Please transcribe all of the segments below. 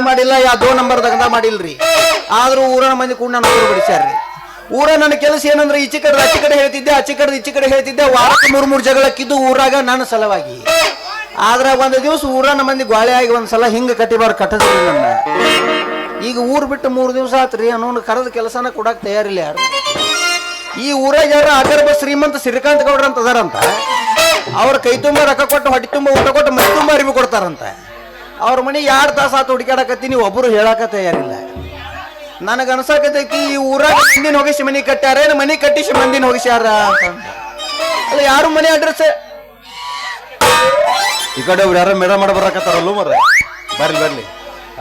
ಮಾಡಿಲ್ಲ ಯಾವ ದೋ ನಂಬರ್ ತಗಂತ ಮಾಡಿಲ್ರಿ. ಆದ್ರೂ ಊರನ ಮಂದಿ ಕೂಡ ನಾನು ಊರು ಬಿಡಿಸ್ಯಾರ್ರಿ. ಊರ ನನ್ನ ಕೆಲಸ ಏನಂದ್ರೆ ಈಚೆ ಕಡೆ ಅಚ್ಚ ಕಡೆ ಹೇಳ್ತಿದ್ದೆ ಆಚೆ ಕಡೆ ಈಚೆ ಕಡೆ ಹೇಳ್ತಿದ್ದೆ, ವಾರಕ್ಕೆ ಮೂರ್ ಮೂರ್ ಜಗಳಕ್ಕಿದ್ದು ಊರಾಗ ನನ್ನ ಸಲುವಾಗಿ. ಆದ್ರ ಒಂದು ದಿವಸ ಊರನ ಮಂದಿ ಗ್ವಾಳೆ ಆಗಿ ಒಂದ್ಸಲ ಹಿಂಗ ಕಟ್ಟಿಬಾರ ಕಟ್ಟಿಸ್ರಿ ನನ್ನ. ಈಗ ಊರ್ ಬಿಟ್ಟು ಮೂರು ದಿವಸ ಆತ್ರಿ ಅನ್ನೋನ್ ಕರೆದ ಕೆಲಸನ ಕೊಡಕ್ ತಯಾರಿಲ್ಲ ಯಾರು? ಈ ಊರಾಗ ಯಾರ ಅಗರ್ಭ ಶ್ರೀಮಂತ ಶ್ರೀಕಾಂತ್ ಗೌಡ್ರ ಅಂತ ಅದಾರಂತ, ಅವ್ರ ಕೈ ತುಂಬ ರೊಕ್ಕ ಕೊಟ್ಟು ಹೊಟ್ಟೆ ತುಂಬ ಊಟ ಕೊಟ್ಟು ಮೈ ತುಂಬ ಅರಿವಿ ಕೊಡ್ತಾರಂತ. ಅವ್ರ ಮನೆ ಎರಡು ತಾಸು ಆತು ಹುಡುಕಾಡಕತ್ತೀನಿ ಒಬ್ಬರು ಹೇಳಕ ತಯಾರಿಲ್ಲ ನನಗೆ ಅನ್ಸಕತೈತಿ ಈ ಊರಾಗ ಮಂದಿನ ಹೋಗಿಸಿ ಮನೆ ಕಟ್ಟ್ಯಾರ ಏನು ಮನೆ ಕಟ್ಟಿಸಿ ಮಂದಿನ ಹೋಗಿಸ್ಯಾರ ಅಂತ. ಅಲ್ಲ ಯಾರು ಮನೆ ಅಡ್ರೆಸ್ ಈ ಕಡೆ ಅವ್ರು ಯಾರೋ ಮೇಡ ಮಾಡ ಬರಕತ್ತಾರಲ್ಲ ಮರ ಬರ್ಲಿ ಬರ್ಲಿ.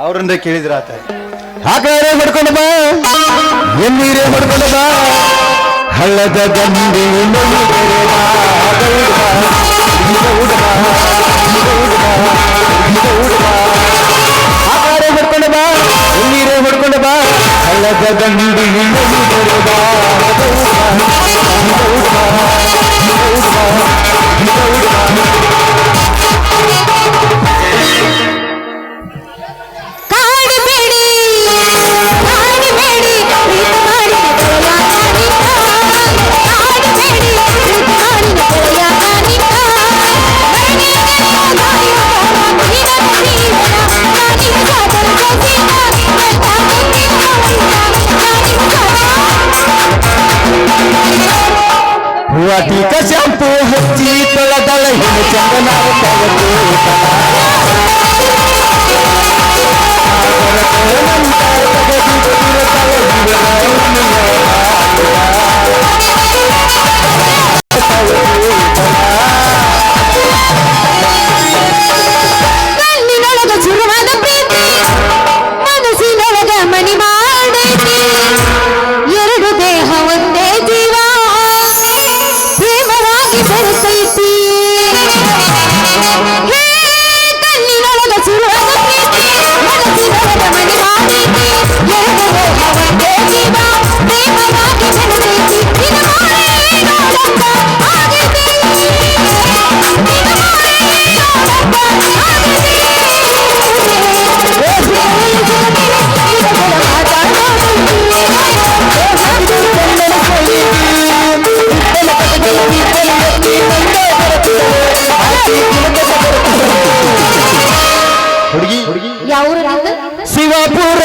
ಅವ್ರಿಂದ ಕೇಳಿದ್ರ ಆತ. ಹಾಗಾರೆ ಹೊಡ್ಕೊಂಡು ಬಾ. ಎನ್ನೀರೇ ಹೊಡ್ಕೊಂಡು ಬಾ. ಹಳ್ಳದ ದಂಡಿ ಹಳ್ಳದ ದಂಡಿ ವಾಟಿಕ ಶಾಂಪು ಹಚ್ಚಿ ತೊಳೆದಳ ಹಿಂದೆ ಚಂದನಾದ ಕಣ್ಣಿನೊಳಗ ಹುಡುಗಿ? ಹುಡುಗಿ ಯಾವ ಶಿವಪುರ